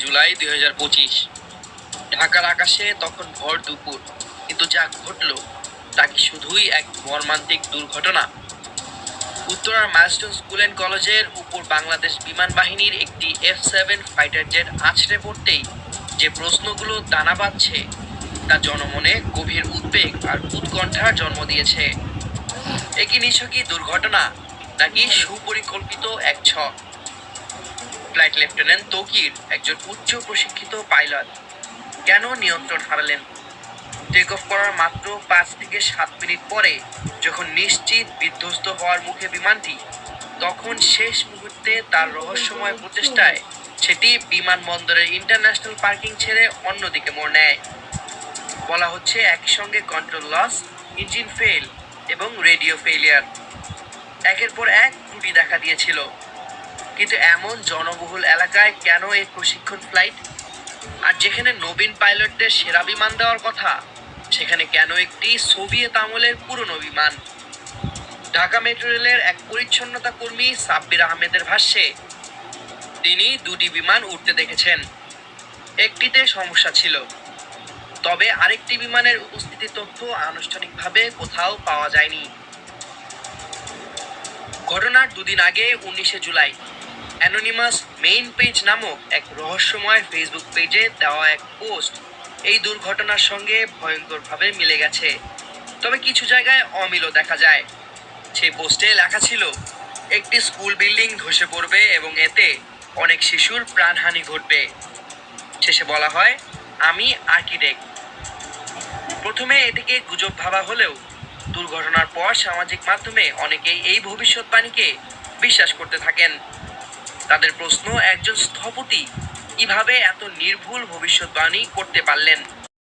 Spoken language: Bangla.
দুই হাজার পঁচিশ। ঢাকার আকাশে তখন ভর দুপুর। কিন্তু যা ঘটল, তা কি শুধুই এক মর্মান্তিক দুর্ঘটনা? উত্তরার মাইলস্টোন স্কুল অ্যান্ড কলেজের উপর বাংলাদেশ বিমান বাহিনীর একটি এফ সেভেন ফাইটার জেট আছড়ে পড়তেই যে প্রশ্নগুলো দানা বাঁধছে, তা জনমনে গভীর উদ্বেগ আর উৎকণ্ঠার জন্ম দিয়েছে। একই নিছকই দুর্ঘটনা, নাকি সুপরিকল্পিত এক ছক? ফ্লাইট লেফটেন্যান্ট তকির একজন উচ্চ প্রশিক্ষিত পাইলট। কেন নিয়ন্ত্রণ হারালেন? টেক অফ করার মাত্র পাঁচ থেকে সাত মিনিট পরে যখন নিশ্চিত বিধ্বস্ত হওয়ার মুখে বিমানটি, তখন শেষ মুহূর্তে তার রহস্যময় প্রচেষ্টায় সেটি বিমানবন্দরের ইন্টারন্যাশনাল পার্কিং ছেড়ে অন্যদিকে মোড় নেয়। বলা হচ্ছে একসঙ্গে কন্ট্রোল লস ইঞ্জিন ফেল এবং রেডিও ফেলিয়ার একের পর এক ত্রুটি দেখা দিয়েছিল। কিন্তু এমন জনবহুল এলাকায় কেন এই প্রশিক্ষণ ফ্লাইট? আর যেখানে নবীন পাইলটদের সেরা বিমান দেওয়ার কথা, সেখানে কেন একটি সোভিয়েত আমলের পুরনো বিমান? ঢাকা মেট্রো রেলের এক পরিচ্ছন্নতা কর্মী সাব্বির আহমেদের ভাষ্যে, তিনি দুটি বিমান উঠতে দেখেছেন। একটিতে সমস্যা ছিল। তবে আরেকটি বিমানের উপস্থিতি তথ্য আনুষ্ঠানিকভাবে কোথাও পাওয়া যায়নি। ঘটনার দুদিন আগে উনিশে জুলাই অ্যানোনিমাস মেইন পেজ নামক এক রহস্যময় ফেসবুক পেজে দেওয়া এক পোস্ট এই দুর্ঘটনার সঙ্গে ভয়ঙ্করভাবে মিলে গেছে। তবে কিছু জায়গায় অমিলও দেখা যায়। সেই পোস্টে লেখা ছিল, একটি স্কুল বিল্ডিং ধসে পড়বে এবং এতে অনেক শিশুর প্রাণহানি ঘটবে। শেষে বলা হয়, আমি আর্কিটেক্ট প্রথমে এটিকে গুজব ভাবা হলেও দুর্ঘটনার পর সামাজিক মাধ্যমে অনেকেই এই ভবিষ্যৎবাণীকে বিশ্বাস করতে থাকেন। তাদের প্রশ্ন একজন স্থপতি কীভাবে এত নির্ভুল ভবিষ্যৎবাণী করতে পারলেন?